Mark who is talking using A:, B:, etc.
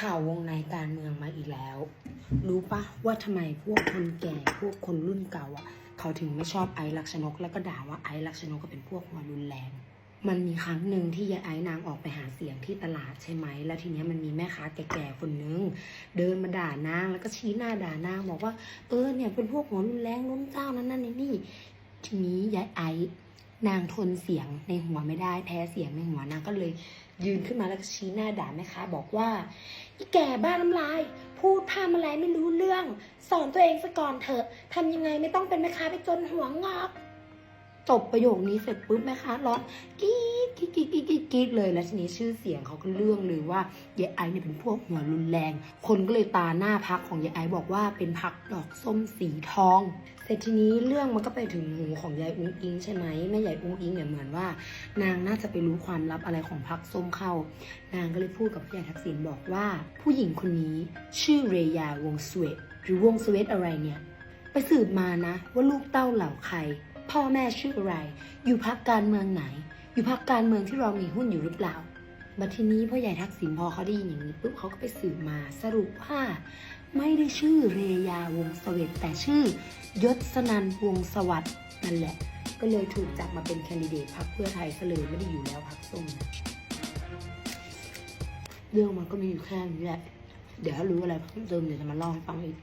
A: ข่าววงในการเมืองมาอีกแล้ว รู้ปะว่าทำไมพวกคนแก่พวกคนรุ่นเก่าอะ เขาถึงไม่ชอบไอซ์ลักษณกแล้วก็ด่าว่าไอซ์ลักษณกก็เป็นพวกหัวรุนแรง มันมีครั้งหนึ่งที่ยายไอ้นางออกไปหาเสียงที่ตลาดใช่ไหม แล้วทีเนี้ยมันมีแม่ค้าแก่ๆคนนึง เดินมาด่านางแล้วก็ชี้หน้าด่านางบอกว่า เออเนี่ยเป็นพวกหัวรุนแรงล้มเจ้านั้นนั่นนี่ ทีนี้ยายไอ้ นางทนเสียงในหัวไม่ได้แพ้เสียงในหัวนางก็เลยยืนขึ้นมาแล้วก็ชี้หน้าด่าแม่ค้าบอกว่าอีแก่บ้าน้ำลาย พูดพามอะไรไม่รู้เรื่อง สอนตัวเองซะก่อนเถอะทำยังไงไม่ต้องเป็นแม่ค้าไปจนหัวงอกจบประโยคนี้เสร็จปุ๊บแม่ค้าร้องกรี๊ดกรี๊ดกรี๊ด กรี๊ดเลยแล้วทีนี้ชื่อเสียงเขาก็เรื่องเลยว่ายายไอเนี่ยเป็นพวกหัวรุนแรง คนก็เลยตาหน้าพักของยายไอบอกว่าเป็นพักดอกส้มสีทอง เสร็จทีนี้เรื่องมันก็ไปถึงหูของยายอุ้งอิงใช่ไหมแม่ยายอุ้งอิงเนี่ยเหมือนว่า นางน่าจะไปรู้ความลับอะไรของพักส้มเข้า นางก็เลยพูดกับพี่ใหญ่ทักษิณบอกว่า ผู้หญิงคนนี้ชื่อเรยาวงสเวตหรือวงสเวตอะไรเนี่ยไปสืบมานะว่าลูกเต้าเหล่าใคร พ่อแม่ชื่ออะไร อยู่พักการเมืองไหน อยู่พักการเมืองที่เรามีหุ้นอยู่หรือเปล่าบัดทีนี้พ่อใหญ่ทักษิณพอเขาได้ยินอย่างนี้ปุ๊บเขาก็ไปสืบมาสรุปว่า ไม่ได้ชื่อเรยาวงศ์สเวตแต่ชื่อยศนันวงสวัสด์นั่นแหละ ก็เลยถูกจับมาเป็นแคนดิเดตพรรคเพื่อไทยซะเลยไม่ได้อยู่แล้วพรรคส้มนะเรื่องมันก็มีอยู่แค่นี้แหละ เดี๋ยวถ้ารู้อะไรเพิ่มเติมเดี๋ยวจะมาเล่าให้ฟังอีก